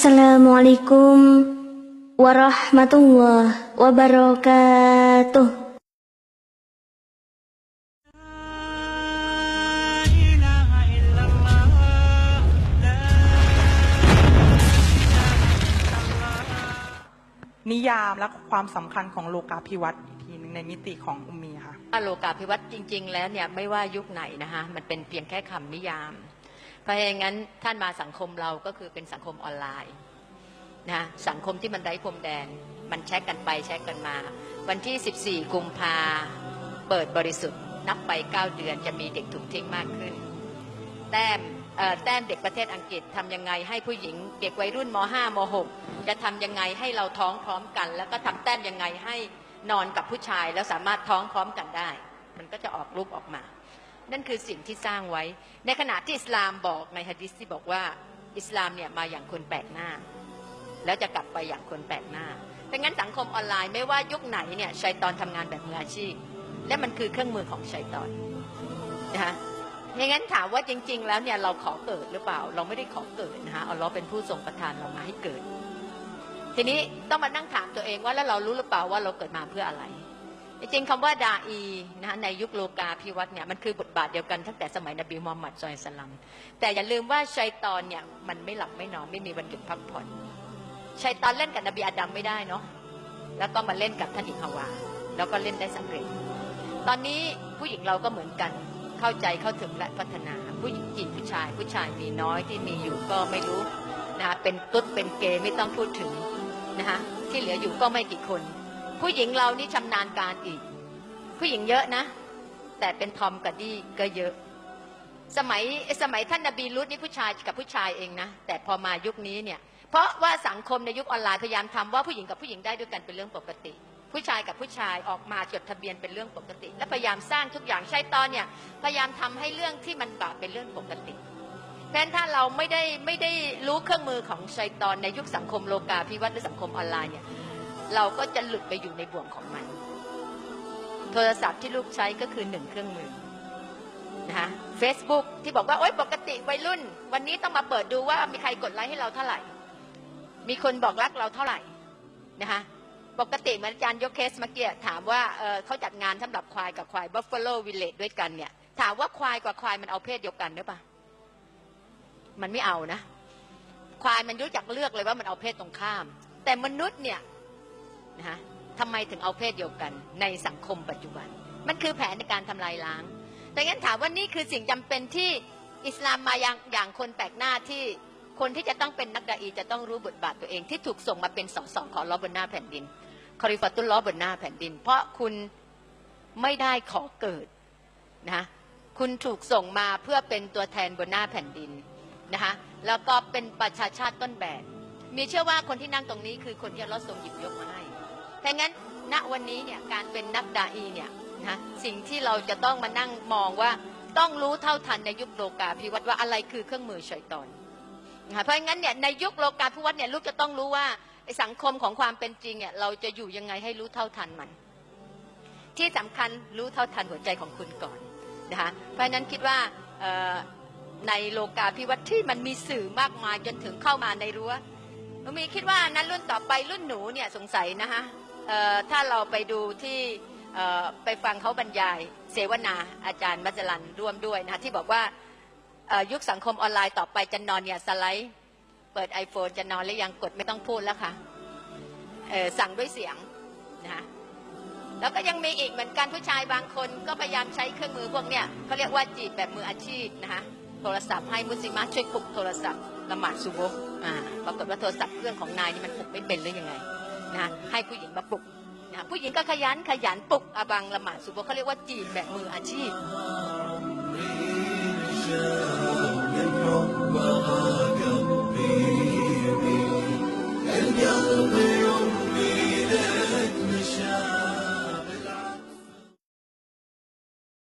Assalamualaikum warahmatullahi wabarakatuh. นิยามและความสำคัญของโลกาภิวัตน์อีกทีนึงในมิติของอุมีค่ะโลกาภิวัตน์จริง ๆ แล้วเนี่ยไม่ว่ายุคไหนนะคะมันเป็นเพียงแค่คำนิยาม ราะอย่างนั้นท่านมาสังคมเราก็คือเป็นสังคมออนไลน์นะสังคมที่มันไร้พรมแดน มันแชกกันไปแชกกันมา วันที่ 14 กุมภาเปิดบริสุทธิ์ นับไป 9 เดือนจะมีเด็กถูกทิ้งมากขึ้น แต้มแต้มเด็กประเทศอังกฤษทำยังไงให้ผู้หญิง เด็กวัยรุ่นม .5 ม .6 จะทำยังไงให้เราท้องพร้อมกัน แล้วก็ทำแต้มยังไงให้นอนกับผู้ชายแล้วสามารถท้องพร้อมกันได้ มันก็จะออกรูปออกมา นั่นคือสิ่งที่สร้างไว้ ในขณะที่อิสลามบอกในฮะดิษที่บอกว่าอิสลามเนี่ยมาอย่างคนแปลกหน้า แล้วจะกลับไปอย่างคนแปลกหน้าดังนั้นสังคมออนไลน์ไม่ว่ายุคไหนเนี่ยชัยตอนทำงานแบบมืออาชีพ และมันคือเครื่องมือของชัยตอนนะคะอย่างนั้นถามว่าจริง ๆ แล้วเนี่ยเราขอเกิดหรือเปล่า เราไม่ได้ขอเกิดนะคะอัลเลอฮ์เป็นผู้ทรงประทานเรามาให้เกิด ทีนี้ต้องมานั่งถามตัวเองว่าแล้วเรารู้หรือเปล่าว่าเราเกิดมาเพื่ออะไร จริงคำว่าดาอีนะคะในยุคโลกาภิวัตเนี่ยมันคือบทบาทเดียวกันตั้งแต่สมัยนบีมูฮัมมัดสุลลัลสลัมแต่อย่าลืมว่าชัยตอนเนี่ยมันไม่หลับไม่นอนไม่มีวันหยุดพักผ่อนชัยตอนเล่นกับนบีอาดัมไม่ได้เนาะแล้วก็มาเล่นกับท่านหญิฮาวา แล้วก็เล่นได้สำเร็จ ตอนนี้ผู้หญิงเราก็เหมือนกันเข้าใจเข้าถึงและพัฒนา ผู้หญิงจีบผู้ชาย ผู้ชายมีน้อยที่มีอยู่ก็ไม่รู้นะคะเป็นตุ๊ดเป็นเกย์ไม่ต้องพูดถึงนะคะที่เหลืออยู่ก็ไม่กี่คน ผู้หญิงเรานี่ชำนาญการอีก ผู้หญิงเยอะนะ แต่เป็นทอมกับดี้ก็เยอะ สมัยสมัยท่านนบีรุตนี่ผู้ชายกับผู้ชายเองนะ แต่พอมายุคนี้เนี่ย เพราะว่าสังคมในยุคออนไลน์พยายามทำว่าผู้หญิงกับผู้หญิงได้ด้วยกันเป็นเรื่องปกติ ผู้ชายกับผู้ชายออกมาจดทะเบียนเป็นเรื่องปกติ และพยายามสร้างทุกอย่างใช่ตอนเนี่ยพยายามทำให้เรื่องที่มันบาปเป็นเรื่องปกติเพราะฉะนั้นถ้าเราไม่ได้ไม่ได้รู้เครื่องมือของชัยตอนในยุคสังคมโลกาภิวัตน์หรือสังคมออนไลน์เนี่ย เราก็จะหลุดไปอยู่ในบ่วงของมัน โทรศัพท์ที่ลูกใช้ก็คือหนึ่งเครื่องมือนะคะเฟซบุ๊กที่บอกว่า โอ๊ยปกติวัยรุ่น วันนี้ต้องมาเปิดดูว่ามีใครกดไลค์ให้เราเท่าไหร่ มีคนบอกรักเราเท่าไหร่นะคะปกติเหมือนอาจารย์ยกเคสเมื่อกี้ถามว่าเออเขาจัดงานสำหรับควายกับควาย Buffalo Village ด้วยกันเนี่ย ถามว่าควายกับควายมันเอาเพศเดียวกันหรือเปล่ามันไม่เอานะ ควายมันรู้จักเลือกเลยว่ามันเอาเพศตรงข้าม แต่มนุษย์เนี่ย นะคะทำไมถึงเอาเพศเดียวกันในสังคมปัจจุบัน มันคือแผนในการทำลายล้าง แต่งั้นถามว่านี่คือสิ่งจำเป็นที่อิสลามมาอย่างอย่างคนแปลกหน้าที่คนที่จะต้องเป็นนักดาอีจะต้องรู้บทบาทตัวเองที่ถูกส่งมาเป็นสองสองของล้อบนหน้าแผ่นดินคอริฟตุลล้อบนหน้าแผ่นดิน เพราะคุณไม่ได้ขอเกิดนะคุณถูกส่งมาเพื่อเป็นตัวแทนบนหน้าแผ่นดินนะคะแล้วก็เป็นประชาชาติต้นแบบ มีเชื่อว่าคนที่นั่งตรงนี้คือคนที่อัลเลอฮ์ทรงหยิบยกมาให้ ถ้าะงั้นณวันนี้เนี่ยการเป็นนักดาอีเนี่ยนะสิ่งที่เราจะต้องมานั่งมองว่าต้องรู้เท่าทันในยุคโลกาภิวัตน์ว่าอะไรคือเครื่องมือชัยตอนนะคะเพราะงั้นเนี่ยในยุคโลกาภิวัตน์เนี่ยลูกจะต้องรู้ว่าสังคมของความเป็นจริงเนี่ยเราจะอยู่ยังไงให้รู้เท่าทันมัน ที่สำคัญรู้เท่าทันหัวใจของคุณก่อนนะคะเพราะฉะนั้นคิดว่าในโลกาภิวัตน์ที่มันมีสื่อมากมายจนถึงเข้ามาในรั้วมีคิดว่านั้นรุ่นต่อไปรุ่นหนูเนี่ยสงสัยนะคะ ถ้าเราไปดูที่ไปฟังเขาบรรยายเสวนาอาจารย์มัจรันร่วมด้วยนะที่บอกว่ายุคสังคมออนไลน์ต่อไปจะนอนเนี่ยสไลด์เปิด iPhone จะนอนแล้วยังกดไม่ต้องพูดแล้วค่ะเอ่อสั่งด้วยเสียงนะคะแล้วก็ยังมีอีกเหมือนกันผู้ชายบางคนก็พยายามใช้เครื่องมือพวกเนี้ยเขาเรียกว่าจีบแบบมืออาชีพนะคะโทรศัพท์ให้มุสลิมะช่วยปลุกโทรศัพท์ละหมาดซุโบอ่าปรากฏว่าโทรศัพท์เครื่องของนายนี่มันปลุกไม่เป็นหรือยังไง นะให้ผู้หญิงมาปลุกนะผู้หญิงก็ขยันขยันปลุกอบังละหมาดสุโบเขาเรียกว่าจีนแบบมืออาชีพ